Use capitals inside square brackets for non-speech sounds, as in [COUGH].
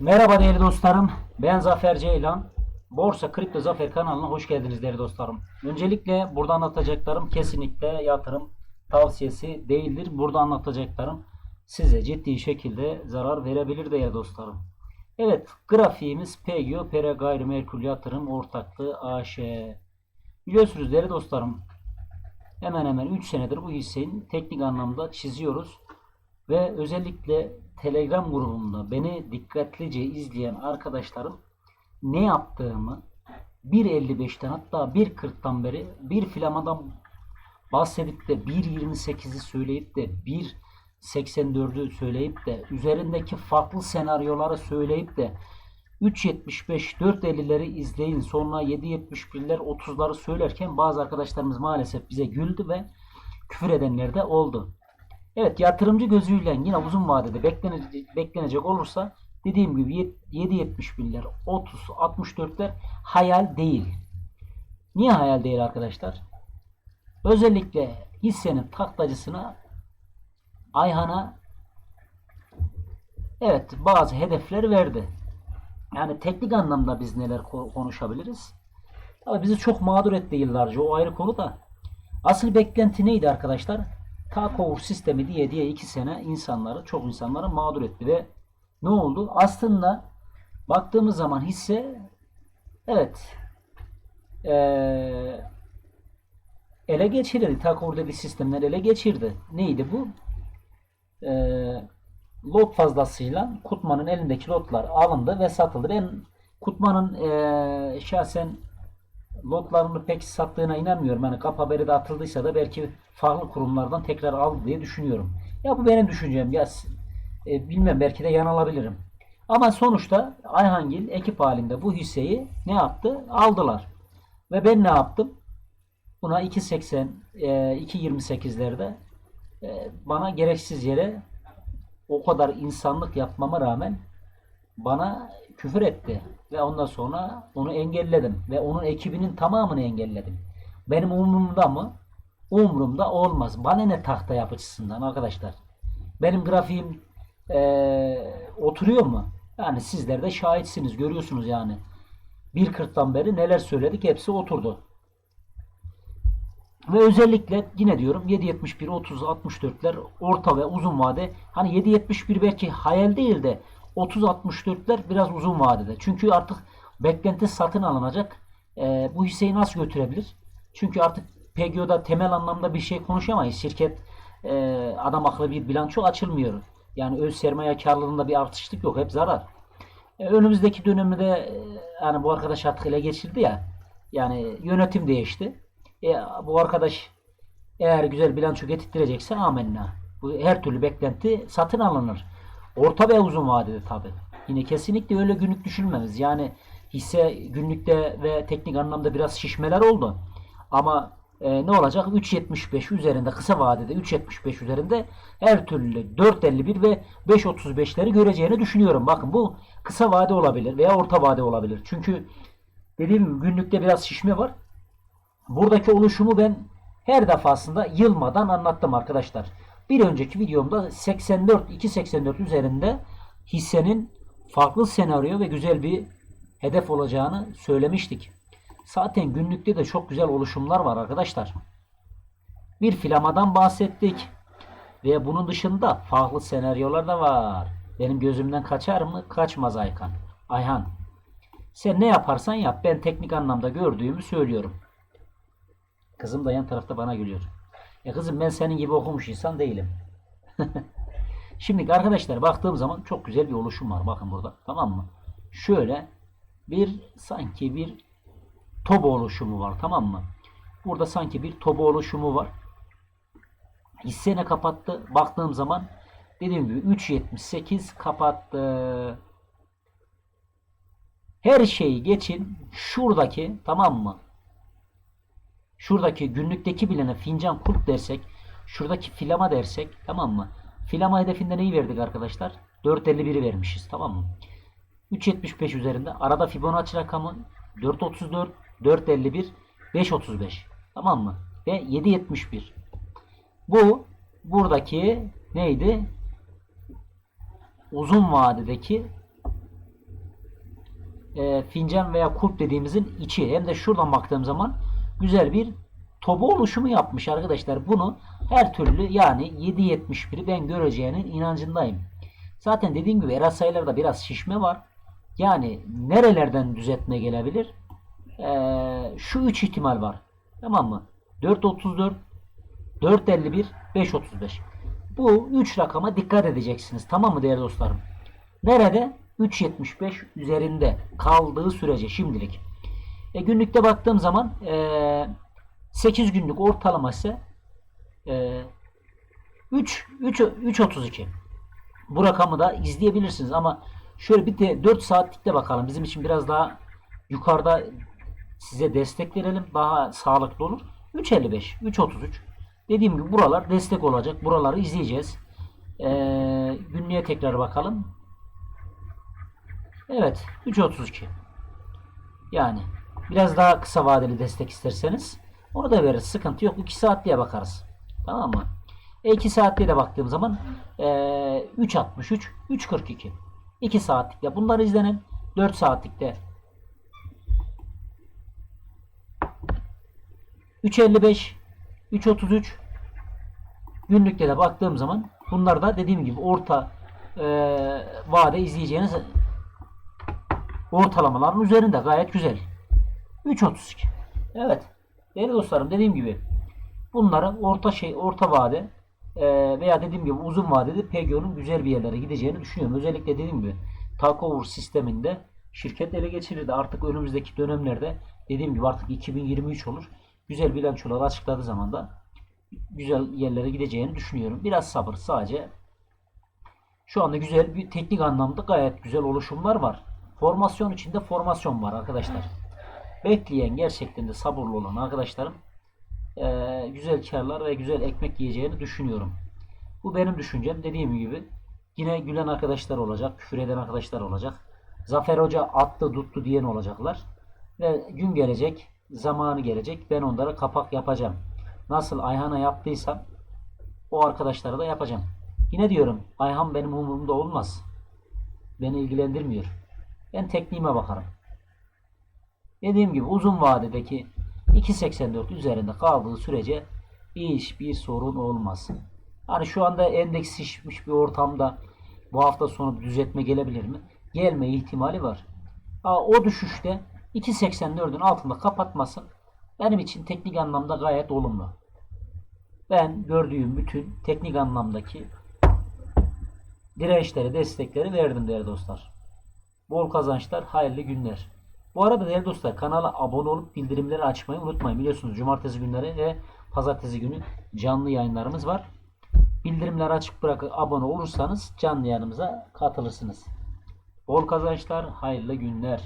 Merhaba değerli dostlarım. Ben Zafer Ceylan. Borsa Kripto Zafer kanalına hoş geldiniz değerli dostlarım. Öncelikle burada anlatacaklarım kesinlikle yatırım tavsiyesi değildir. Burada anlatacaklarım size ciddi şekilde zarar verebilir değerli dostlarım. Evet grafiğimiz PGO Pere Gayrimenkul Yatırım Ortaklığı AŞ. Biliyorsunuz değerli dostlarım hemen hemen 3 senedir bu hissenin teknik anlamda çiziyoruz. Ve özellikle Telegram grubumda beni dikkatlice izleyen arkadaşlarım ne yaptığımı 1.55'ten hatta 1.40'tan beri bir filamadan bahsedip de 1.28'i söyleyip de 1.84'ü söyleyip de üzerindeki farklı senaryoları söyleyip de 3.75 4.50'leri izleyin sonra 7.71'ler 30'ları söylerken bazı arkadaşlarımız maalesef bize güldü ve küfür edenler de oldu. Evet yatırımcı gözüyle yine uzun vadede beklenecek, beklenecek olursa dediğim gibi 7.71'ler 30 64'ler hayal değil. Niye hayal değil arkadaşlar? Özellikle hissenin taklacısına Ayhan'a evet bazı hedefler verdi. Yani teknik anlamda biz neler ko- konuşabiliriz? Tabii bizi çok mağdur etti yıllarca o ayrı konu da. Asıl beklenti neydi arkadaşlar? Takeover sistemi diye diye iki sene insanları, çok insanları mağdur etti ve ne oldu? Aslında baktığımız zaman hisse evet eee, ele geçirildi. Takeover dediği sistemler ele geçirdi. Neydi bu? Eee lot fazlasıyla Kutman'ın elindeki lotlar alındı ve satıldı. Ben Kutman'ın eee, şahsen lotlarını pek sattığına inanmıyorum. Hani kap haberi de atıldıysa da belki farklı kurumlardan tekrar aldı diye düşünüyorum. Ya bu benim düşüncem. Ya e, bilmem belki de yanılabilirim. Ama sonuçta Ayhangil ekip halinde bu hisseyi ne yaptı? Aldılar. Ve ben ne yaptım? Buna 2.80 e, 2.28'lerde e, bana gereksiz yere o kadar insanlık yapmama rağmen bana küfür etti ve ondan sonra onu engelledim ve onun ekibinin tamamını engelledim. Benim umurumda mı? Umurumda olmaz. Bana ne tahta yapıcısından arkadaşlar. Benim grafiğim eee, oturuyor mu? Yani sizler de şahitsiniz, görüyorsunuz yani. 1.40'tan beri neler söyledik hepsi oturdu. Ve özellikle yine diyorum 7.71, 30, 64'ler orta ve uzun vade. Hani 7.71 belki hayal değil de 30-64'ler biraz uzun vadede. Çünkü artık beklenti satın alınacak. Ee, bu hisseyi nasıl götürebilir? Çünkü artık PGO'da temel anlamda bir şey konuşamayız. Şirket e, adam akıllı bir bilanço açılmıyor. Yani öz sermaye karlılığında bir artışlık yok. Hep zarar. E, önümüzdeki dönemde e, yani bu arkadaş artık ele geçirdi ya. Yani yönetim değişti. E, bu arkadaş eğer güzel bilanço getirtirecekse amenna. Bu her türlü beklenti satın alınır. Orta ve uzun vadede tabi. Yine kesinlikle öyle günlük düşünmemiz. Yani hisse günlükte ve teknik anlamda biraz şişmeler oldu. Ama e, ne olacak? 3.75 üzerinde kısa vadede 3.75 üzerinde her türlü 4.51 ve 5.35'leri göreceğini düşünüyorum. Bakın bu kısa vade olabilir veya orta vade olabilir. Çünkü dediğim gibi günlükte biraz şişme var. Buradaki oluşumu ben her defasında yılmadan anlattım arkadaşlar. Bir önceki videomda 84 2.84 üzerinde hissenin farklı senaryo ve güzel bir hedef olacağını söylemiştik. Zaten günlükte de çok güzel oluşumlar var arkadaşlar. Bir filamadan bahsettik. Ve bunun dışında farklı senaryolar da var. Benim gözümden kaçar mı? Kaçmaz Aykan. Ayhan. Sen ne yaparsan yap. Ben teknik anlamda gördüğümü söylüyorum. Kızım da yan tarafta bana gülüyor. Ya kızım ben senin gibi okumuş insan değilim. [LAUGHS] Şimdi arkadaşlar baktığım zaman çok güzel bir oluşum var. Bakın burada. Tamam mı? Şöyle bir sanki bir toba oluşumu var. Tamam mı? Burada sanki bir toba oluşumu var. Hisse ne kapattı? Baktığım zaman dediğim gibi 3.78 kapattı. Her şeyi geçin. Şuradaki tamam mı? Şuradaki günlükteki bilene fincan kulp dersek, şuradaki filama dersek tamam mı? Filama hedefinde neyi verdik arkadaşlar? 4.51'i vermişiz tamam mı? 3.75 üzerinde arada Fibonacci rakamı 4.34, 4.51, 5.35 tamam mı? Ve 7.71. Bu buradaki neydi? Uzun vadedeki e, fincan veya kulp dediğimizin içi. Hem de şuradan baktığım zaman güzel bir toba oluşumu yapmış arkadaşlar. Bunu her türlü yani 7.71'i ben göreceğinin inancındayım. Zaten dediğim gibi Eras sayılarda biraz şişme var. Yani nerelerden düzeltme gelebilir? Ee, şu üç ihtimal var. Tamam mı? 4.34, 4.51, 5.35. Bu üç rakama dikkat edeceksiniz. Tamam mı değerli dostlarım? Nerede? 3.75 üzerinde kaldığı sürece şimdilik. E, günlükte baktığım zaman e, 8 günlük ortalama ise e, 3 3 3.32. Bu rakamı da izleyebilirsiniz ama şöyle bir de 4 saatlikte bakalım. Bizim için biraz daha yukarıda size destek verelim. Daha sağlıklı olur. 3.55, 3.33. Dediğim gibi buralar destek olacak. Buraları izleyeceğiz. Ee, günlüğe tekrar bakalım. Evet. 3.32. Yani biraz daha kısa vadeli destek isterseniz onu da veririz. Sıkıntı yok. 2 saatliğe bakarız. Tamam mı? E 2 saatliğe de baktığım zaman e, 3.63, 3.42. 2 saatlikte bunlar izlenin. 4 saatlikte 3.55, 3.33 günlükte de baktığım zaman bunlar da dediğim gibi orta e, vade izleyeceğiniz ortalamaların üzerinde gayet güzel. 3.32. Evet. Değerli dostlarım dediğim gibi bunları orta şey orta vade e, veya dediğim gibi uzun vadede PGO'nun güzel bir yerlere gideceğini düşünüyorum. Özellikle dediğim gibi takeover sisteminde şirket ele geçirirdi. Artık önümüzdeki dönemlerde dediğim gibi artık 2023 olur. Güzel bilançolar açıkladığı zaman da güzel yerlere gideceğini düşünüyorum. Biraz sabır sadece. Şu anda güzel bir teknik anlamda gayet güzel oluşumlar var. Formasyon içinde formasyon var arkadaşlar. Bekleyen gerçekten de sabırlı olan arkadaşlarım eee, güzel karlar ve güzel ekmek yiyeceğini düşünüyorum. Bu benim düşüncem. Dediğim gibi yine gülen arkadaşlar olacak, küfür eden arkadaşlar olacak. Zafer Hoca attı tuttu diyen olacaklar. Ve gün gelecek, zamanı gelecek. Ben onlara kapak yapacağım. Nasıl Ayhan'a yaptıysam o arkadaşlara da yapacağım. Yine diyorum Ayhan benim umurumda olmaz. Beni ilgilendirmiyor. Ben tekniğime bakarım. Dediğim gibi uzun vadedeki 2.84 üzerinde kaldığı sürece hiçbir sorun olmaz. Hani şu anda endeks şişmiş bir ortamda bu hafta sonu düzeltme gelebilir mi? Gelme ihtimali var. Ha, o düşüşte 2.84'ün altında kapatması benim için teknik anlamda gayet olumlu. Ben gördüğüm bütün teknik anlamdaki dirençleri, destekleri verdim değerli dostlar. Bol kazançlar, hayırlı günler. Bu arada değerli dostlar kanala abone olup bildirimleri açmayı unutmayın. Biliyorsunuz cumartesi günleri ve pazartesi günü canlı yayınlarımız var. Bildirimleri açık bırakıp abone olursanız canlı yayınımıza katılırsınız. Bol kazançlar, hayırlı günler.